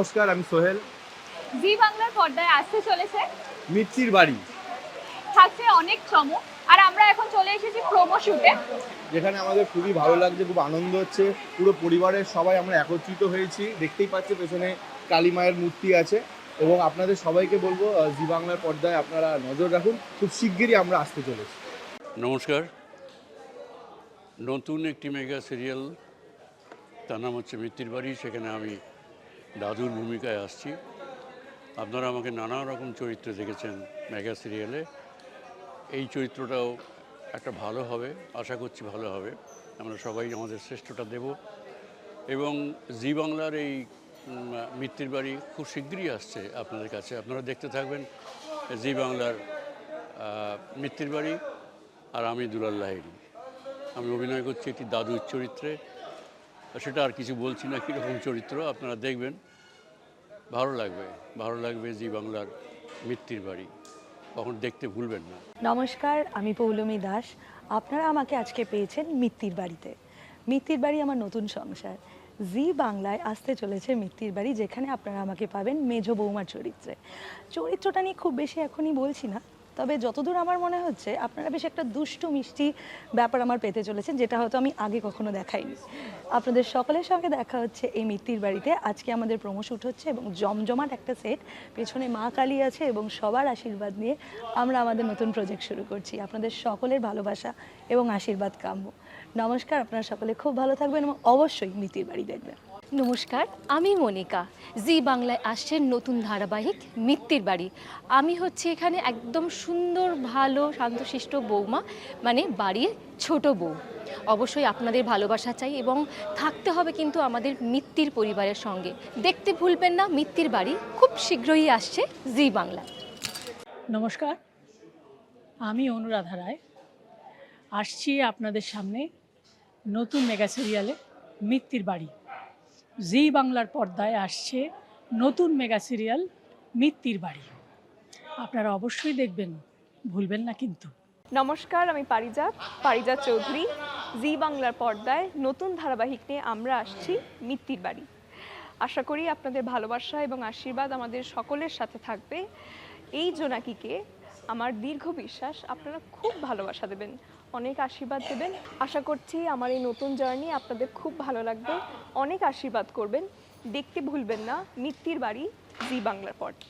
নমস্কার আমি সোহেল। জি বাংলার পর্দায় আসতে চলেছে। মিত্তির বাড়ি। থাকছে অনেক চমক আর আমরা এখন চলে এসেছি প্রোমো শুটে যেখানে আমাদের খুবই ভালো লাগছে খুব আনন্দ হচ্ছে। পুরো পরিবারের সবাই আমরা একত্রিত হয়েছি। দেখতেই পাচ্ছি পেছনে কালী মায়ের মূর্তি আছে। এবং আপনাদের সবাইকে বলব জি বাংলার পর্দায় আপনারা নজর রাখুন। খুব শিগগিরই আমরা আসতে চলেছি। নমস্কার। নতুন একটি মেগা সিরিয়াল তার নাম হচ্ছে মৃত্যুর বাড়ি। সেখানে আমি দাদুর ভূমিকায় আসছি। আপনারা আমাকে নানা রকম চরিত্রে দেখেছেন মেগা সিরিয়ালে। এই চরিত্রটাও একটা ভালো হবে আশা করছি ভালো হবে। আমরা সবাই আমাদের শ্রেষ্ঠটা দেব। এবং জি বাংলার এই মৃত্যুর বাড়ি খুব শীঘ্রই আসছে আপনাদের কাছে। আপনারা দেখতে থাকবেন জি বাংলার আহ, মৃত্যুর বাড়ি আর আমি দুলাল আমি অভিনয় করছি একটি দাদুর চরিত্রে। সেটা আর কিছু বলছি না, কীরকম চরিত্র, আপনারা দেখবেন। ভালো লাগবে ভালো লাগবে জি বাংলার মৃত্যুর বাড়ি। কখন দেখতে ভুলবেন না। নমস্কার, আমি পৌলমী দাস। আপনারা আমাকে আজকে পেয়েছেন মিত্তির বাড়িতে। মিত্তির বাড়ি আমার নতুন সংসার। জি বাংলায় আসতে চলেছে মিত্তির বাড়ি, যেখানে আপনারা আমাকে পাবেন মেজ বৌমার চরিত্রে। চরিত্রটা নিয়ে খুব বেশি এখনই বলছি না। তবে যতদূর আমার মনে হচ্ছে, আপনারা বেশ একটা দুষ্টু, মিষ্টি ব্যাপার আমার পেতে চলেছেন, যেটা হয়তো আমি আগে কখনো দেখাইনি। আপনাদের সকলের সঙ্গে দেখা হচ্ছে এই মিত্তির বাড়িতে। আজকে আমাদের প্রমো শুট হচ্ছে এবং জমজমাট একটা সেট পেছনে মা কালী আছে এবং সবার আশীর্বাদ নিয়ে আমরা আমাদের নতুন প্রজেক্ট শুরু করছি। আপনাদের সকলের ভালোবাসা এবং আশীর্বাদ কাম্য। নমস্কার, আপনারা সকলে খুব ভালো থাকবেন এবং অবশ্যই মিত্তির বাড়ি দেখবেন। নমস্কার, আমি মনিকা। জি বাংলায় আসছে নতুন ধারাবাহিক মিত্তির বাড়ি। আমি হচ্ছে এখানে একদম সুন্দর, ভালো, শান্তশিষ্ট বৌমা মানে বাড়ির ছোট বউ। অবশ্যই আপনাদের ভালোবাসা চাই এবং থাকতে হবে কিন্তু আমাদের মিত্তির পরিবারের সঙ্গে। দেখতে ভুলবেন না, মিত্তির বাড়ি খুব শীঘ্রই আসছে জি বাংলা। নমস্কার, আমি অনুরাধা রায়। আসছি আপনাদের সামনে নতুন মেগা সিরিয়ালে মিত্তির বাড়ি। জি বাংলার পর্দায় আসছে নতুন মেগা সিরিয়াল মিত্তির বাড়ি। আপনারা অবশ্যই দেখবেন, ভুলবেন না কিন্তু। নমস্কার, আমি পারিজাত পারিজাত চৌধুরী। জি বাংলার পর্দায় নতুন ধারাবাহিক নিয়ে আমরা আসছি মিত্তির বাড়ি। আশা করি আপনাদের ভালোবাসা এবং আশীর্বাদ আমাদের সকলের সাথে থাকবে। এই জোনাকিকে আমার দীর্ঘ বিশ্বাস আপনারা খুব ভালোবাসা দেবেন, অনেক আশীর্বাদ দেবেন। আশা করছি আমার এই নতুন জার্নি আপনাদের খুব ভালো লাগবে। অনেক আশীর্বাদ করবেন। দেখতে ভুলবেন না মিত্তির বাড়ি, জি বাংলার পর্দা